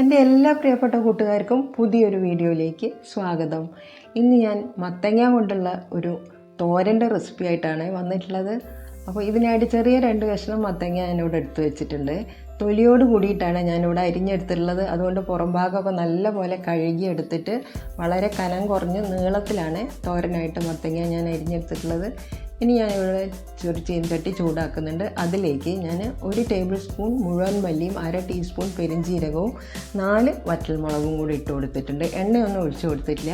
എന്റെ എല്ലാ പ്രിയപ്പെട്ട കൂട്ടുകാർക്കും പുതിയൊരു വീഡിയോയിലേക്ക് സ്വാഗതം. ഇന്ന് ഞാൻ മത്തങ്ങ കൊണ്ടുള്ള ഒരു തോരന്റെ റെസിപ്പി ആയിട്ടാണ് വന്നിട്ടുള്ളത്. അപ്പോൾ ഇതിനായിട്ട് ചെറിയ രണ്ട് കഷ്ണം മത്തങ്ങ ഞാനിവിടെ എടുത്തു വെച്ചിട്ടുണ്ട്. തൊലിയോട് കൂടിയിട്ടാണ് ഞാനിവിടെ അരിഞ്ഞെടുത്തിട്ടുള്ളത്. അതുകൊണ്ട് പുറം ഭാഗമൊക്കെ നല്ലപോലെ കഴുകി എടുത്തിട്ട് വളരെ കനം കുറഞ്ഞ് നീളത്തിലാണ് തോരനായിട്ട് മത്തങ്ങ ഞാൻ അരിഞ്ഞെടുത്തിട്ടുള്ളത്. ഇനി ഞാൻ ഞാനിവിടെ ചെറു ചീൻചട്ടി ചൂടാക്കുന്നുണ്ട്. അതിലേക്ക് ഞാൻ ഒരു ടേബിൾ സ്പൂൺ മുഴുവൻ മല്ലിയും അര ടീസ്പൂൺ പെരിഞ്ചീരകവും നാല് വറ്റൽമുളകും കൂടി ഇട്ട് കൊടുത്തിട്ടുണ്ട്. എണ്ണയൊന്നും ഒഴിച്ചു കൊടുത്തിട്ടില്ല.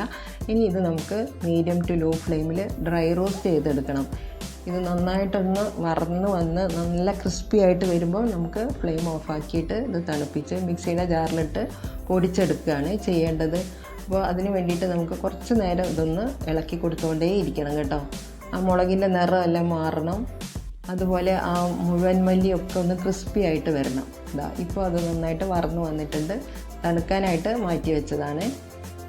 ഇനി ഇത് നമുക്ക് മീഡിയം ടു ലോ ഫ്ലെയിമിൽ ഡ്രൈ റോസ്റ്റ് ചെയ്തെടുക്കണം. ഇത് നന്നായിട്ടൊന്ന് വറന്ന് വന്ന് നല്ല ക്രിസ്പി ആയിട്ട് വരുമ്പോൾ നമുക്ക് ഫ്ലെയിം ഓഫാക്കിയിട്ട് ഇത് തണുപ്പിച്ച് മിക്സിയുടെ ജാറിലിട്ട് പൊടിച്ചെടുക്കുകയാണ് ചെയ്യേണ്ടത്. അപ്പോൾ അതിന് വേണ്ടിയിട്ട് നമുക്ക് കുറച്ച് നേരം ഇതൊന്ന് ഇളക്കി കൊടുത്തുകൊണ്ടേ ഇരിക്കണം കേട്ടോ. ആ മുളകിന്റെ നിറം എല്ലാം മാറണം. അതുപോലെ ആ മുഴുവൻ മല്ലിയൊക്കെ ഒന്ന് ക്രിസ്പി ആയിട്ട് വരണം. ഇതാ ഇപ്പോൾ അത് നന്നായിട്ട് വറന്ന് വന്നിട്ടുണ്ട്. തണുക്കാനായിട്ട് മാറ്റി വെച്ചതാണ്.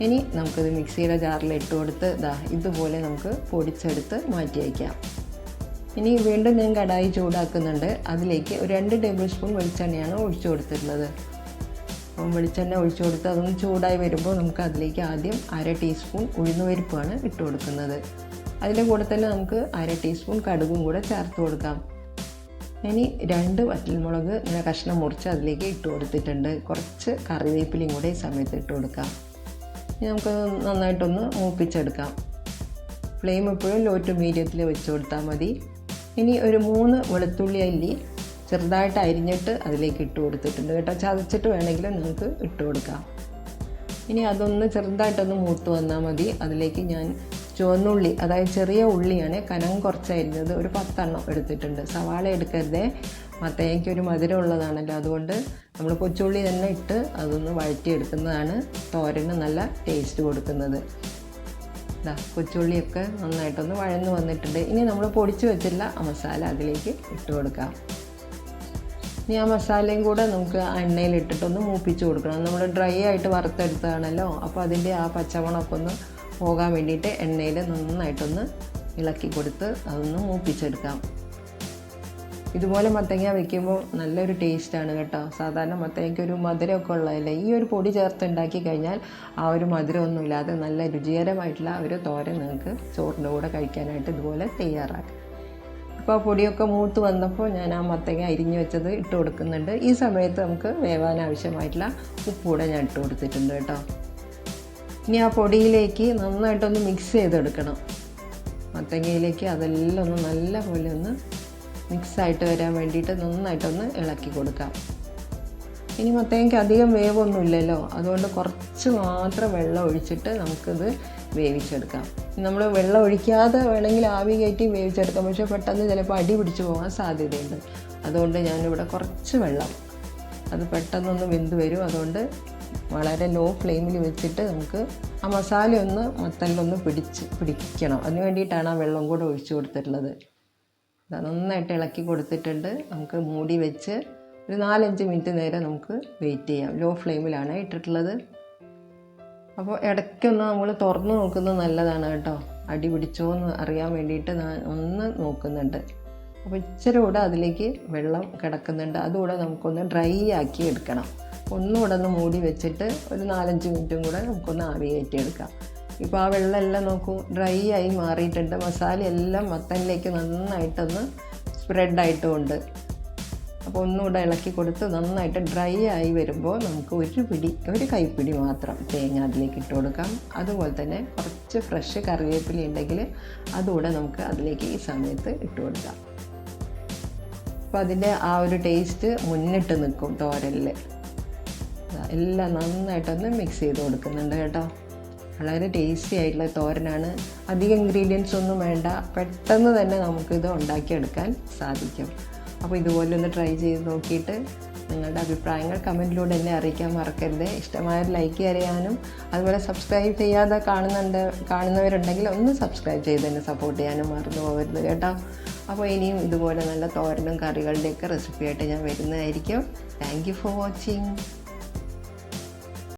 ഇനി നമുക്കിത് മിക്സിയുടെ ജാറിൽ ഇട്ട് കൊടുത്ത് ഇതാ ഇതുപോലെ നമുക്ക് പൊടിച്ചെടുത്ത് മാറ്റി വയ്ക്കാം ഇനി വീണ്ടും ഞാൻ കടായി ചൂടാക്കുന്നുണ്ട്. അതിലേക്ക് ഒരു രണ്ട് ടേബിൾ സ്പൂൺ വെളിച്ചെണ്ണയാണ് ഒഴിച്ചു കൊടുത്തിട്ടുള്ളത്. അപ്പം വെളിച്ചെണ്ണ ഒഴിച്ചു കൊടുത്ത് അതൊന്ന് ചൂടായി വരുമ്പോൾ നമുക്ക് അതിലേക്ക് ആദ്യം അര ടീസ്പൂൺ ഉഴുന്നുപരിപ്പാണ് ഇട്ട് കൊടുക്കുന്നത്. അതിന്റെ കൂടെ തന്നെ നമുക്ക് അര ടീസ്പൂൺ കടുകും കൂടെ ചേർത്ത് കൊടുക്കാം. ഇനി രണ്ട് വറ്റൽമുളക് ഇങ്ങനെ കഷ്ണം മുറിച്ച് അതിലേക്ക് ഇട്ട് കൊടുത്തിട്ടുണ്ട്. കുറച്ച് കറിവേപ്പിലയും കൂടെ ഈ സമയത്ത് ഇട്ട് കൊടുക്കാം. ഇനി നമുക്ക് നന്നായിട്ടൊന്ന് മൂപ്പിച്ചെടുക്കാം. ഫ്ലെയിം എപ്പോഴും ലോ ടു മീഡിയത്തിൽ വെച്ച് കൊടുത്താൽ മതി. ഇനി ഒരു മൂന്ന് വെളുത്തുള്ളി അല്ലി ചെറുതായിട്ട് അരിഞ്ഞിട്ട് അതിലേക്ക് ഇട്ട് കൊടുത്തിട്ടുണ്ട് കേട്ടോ. ചതച്ചിട്ട് വേണമെങ്കിൽ നിങ്ങൾക്ക് ഇട്ട് കൊടുക്കാം. ഇനി അതൊന്ന് ചെറുതായിട്ടൊന്ന് മൂത്ത് വന്നാൽ മതി. അതിലേക്ക് ഞാൻ ചുവന്നുള്ളി അതായത് ചെറിയ ഉള്ളിയാണ് കനം കുറച്ചരിഞ്ഞത് ഒരു പത്തെണ്ണം എടുത്തിട്ടുണ്ട്. സവാള എടുക്കരുതേ. മത്തേക്ക് ഒരു മധുരം ഉള്ളതാണല്ലോ അതുകൊണ്ട് നമ്മൾ കൊച്ചുള്ളി തന്നെ ഇട്ട് അതൊന്ന് വഴറ്റിയെടുക്കുന്നതാണ് തോരന് നല്ല ടേസ്റ്റ് കൊടുക്കുന്നത്. ഇതാ കൊച്ചുള്ളിയൊക്കെ നന്നായിട്ടൊന്ന് വഴന്നു വന്നിട്ടുണ്ട്. ഇനി നമ്മൾ പൊടിച്ചു വെച്ചില്ല ആ മസാല അതിലേക്ക് ഇട്ട് കൊടുക്കാം. ഇനി ആ മസാലയും കൂടെ നമുക്ക് എണ്ണയിൽ ഇട്ടിട്ടൊന്ന് മൂപ്പിച്ച് കൊടുക്കണം. നമ്മൾ ഡ്രൈ ആയിട്ട് വറുത്തെടുത്തതാണല്ലോ. അപ്പോൾ അതിന്റെ ആ പച്ചമണമൊക്കെ ഒന്ന് പോകാൻ വേണ്ടിയിട്ട് എണ്ണയിൽ നന്നായിട്ടൊന്ന് ഇളക്കി കൊടുത്ത് അതൊന്ന് മൂപ്പിച്ചെടുക്കാം. ഇതുപോലെ മത്തങ്ങ വെക്കുമ്പോൾ നല്ലൊരു ടേസ്റ്റാണ് കേട്ടോ. സാധാരണ മത്തങ്ങയ്ക്ക് ഒരു മധുരമൊക്കെ ഉള്ളതല്ലേ? ഈ ഒരു പൊടി ചേർത്ത് ഉണ്ടാക്കി കഴിഞ്ഞാൽ ആ ഒരു മധുരമൊന്നും ഇല്ലാതെ നല്ല രുചികരമായിട്ടുള്ള ഒരു തോരൻ നിങ്ങൾക്ക് ചോറിന്റെ കൂടെ കഴിക്കാനായിട്ട് ഇതുപോലെ തയ്യാറാക്കാം. അപ്പോൾ ആ പൊടിയൊക്കെ മൂത്ത് വന്നപ്പോൾ ഞാൻ ആ മത്തങ്ങ അരിഞ്ഞു വെച്ചത് ഇട്ട് കൊടുക്കുന്നുണ്ട്. ഈ സമയത്ത് നമുക്ക് വേവാൻ ഉപ്പ് കൂടെ ഞാൻ ഇട്ട് കൊടുത്തിട്ടുണ്ട് കേട്ടോ. ഇനി ആ പൊടിയിലേക്ക് നന്നായിട്ടൊന്ന് മിക്സ് ചെയ്തെടുക്കണം. മത്തങ്ങയിലേക്ക് അതെല്ലാം ഒന്ന് നല്ല പോലെ ഒന്ന് മിക്സായിട്ട് വരാൻ വേണ്ടിയിട്ട് നന്നായിട്ടൊന്ന് ഇളക്കി കൊടുക്കാം. ഇനി മത്തങ്ങയ്ക്ക് അധികം വേവൊന്നുമില്ലല്ലോ. അതുകൊണ്ട് കുറച്ച് മാത്രം വെള്ളം ഒഴിച്ചിട്ട് നമുക്കിത് വേവിച്ചെടുക്കാം. നമ്മൾ വെള്ളം ഒഴിക്കാതെ വേണമെങ്കിൽ ആവി കയറ്റി വേവിച്ചെടുക്കാം. പക്ഷേ പെട്ടെന്ന് ചിലപ്പോൾ അടി പിടിച്ചു പോകാൻ സാധ്യതയുണ്ട്. അതുകൊണ്ട് ഞാനിവിടെ കുറച്ച് വെള്ളം. അത് പെട്ടെന്നൊന്ന് വെന്ത് വരും. അതുകൊണ്ട് വളരെ ലോ ഫ്ലെയിമിൽ വെച്ചിട്ട് നമുക്ക് ആ മസാല ഒന്ന് മത്തലിലൊന്ന് പിടിച്ച് പിടിക്കണം അതിന് വേണ്ടിയിട്ടാണ് ആ വെള്ളം കൂടെ ഒഴിച്ചു കൊടുത്തിട്ടുള്ളത്. നന്നായിട്ട് ഇളക്കി കൊടുത്തിട്ടുണ്ട്. നമുക്ക് മൂടി വെച്ച് ഒരു നാലഞ്ച് മിനിറ്റ് നേരം നമുക്ക് വെയിറ്റ് ചെയ്യാം. ലോ ഫ്ലെയിമിലാണ് ഇട്ടിട്ടുള്ളത്. അപ്പോൾ ഇടയ്ക്കൊന്ന് നമ്മൾ തുറന്ന് നോക്കുന്നത് നല്ലതാണ് കേട്ടോ. അടി പിടിച്ചോ എന്ന് അറിയാൻ വേണ്ടിയിട്ട് ഒന്ന് നോക്കുന്നുണ്ട്. അപ്പോൾ ഇച്ചിരി കൂടെ അതിലേക്ക് വെള്ളം കിടക്കുന്നുണ്ട്. അതുകൂടെ നമുക്കൊന്ന് ഡ്രൈ ആക്കി എടുക്കണം. ഒന്നുകൂടെ ഒന്ന് മൂടി വെച്ചിട്ട് ഒരു നാലഞ്ച് മിനിറ്റും കൂടെ നമുക്കൊന്ന് ആവി കയറ്റിയെടുക്കാം ഇപ്പോൾ ആ വെള്ളമെല്ലാം നോക്കൂ ഡ്രൈ ആയി മാറിയിട്ടുണ്ട്. മസാല എല്ലാം മത്തനിലേക്ക് നന്നായിട്ടൊന്ന് സ്പ്രെഡായിട്ടുമുണ്ട് അപ്പോൾ ഒന്നുകൂടെ ഇളക്കി കൊടുത്ത് നന്നായിട്ട് ഡ്രൈ ആയി വരുമ്പോൾ നമുക്ക് ഒരു പിടി ഒരു കൈപ്പിടി മാത്രം തേങ്ങ അതിലേക്ക് ഇട്ട് കൊടുക്കാം. അതുപോലെ തന്നെ കുറച്ച് ഫ്രഷ് കറിവേപ്പില ഉണ്ടെങ്കിൽ അതുകൂടെ നമുക്ക് അതിലേക്ക് ഈ സമയത്ത് ഇട്ട് കൊടുക്കാം. അപ്പോൾ അതിന്റെ ആ ഒരു ടേസ്റ്റ് മുന്നിട്ട് നിൽക്കും തോരലിൽ എല്ലാം നന്നായിട്ടൊന്ന് മിക്സ് ചെയ്ത് കൊടുക്കുന്നുണ്ട് കേട്ടോ. വളരെ ടേസ്റ്റി ആയിട്ടുള്ള തോരനാണ്. അധികം ഇൻഗ്രീഡിയൻസ് ഒന്നും വേണ്ട. പെട്ടെന്ന് തന്നെ നമുക്കിത് ഉണ്ടാക്കിയെടുക്കാൻ സാധിക്കും. അപ്പോൾ ഇതുപോലെ ഒന്ന് ട്രൈ ചെയ്ത് നോക്കിയിട്ട് നിങ്ങളുടെ അഭിപ്രായങ്ങൾ കമന്റിലൂടെ എന്നെ അറിയിക്കാൻ മറക്കരുത്. ഇഷ്ടമായ ലൈക്ക് ചെയ്യാനും അതുപോലെ സബ്സ്ക്രൈബ് ചെയ്യാതെ കാണുന്നുണ്ട് കാണുന്നവരുണ്ടെങ്കിൽ ഒന്ന് സബ്സ്ക്രൈബ് ചെയ്ത് തന്നെ സപ്പോർട്ട് ചെയ്യാനും മറന്നു പോകരുത് കേട്ടോ. അപ്പോൾ ഇനിയും ഇതുപോലെ നല്ല തോരനും കറികളുടെയൊക്കെ റെസിപ്പിയായിട്ട് ഞാൻ വരുന്നതായിരിക്കും. Thank you for watching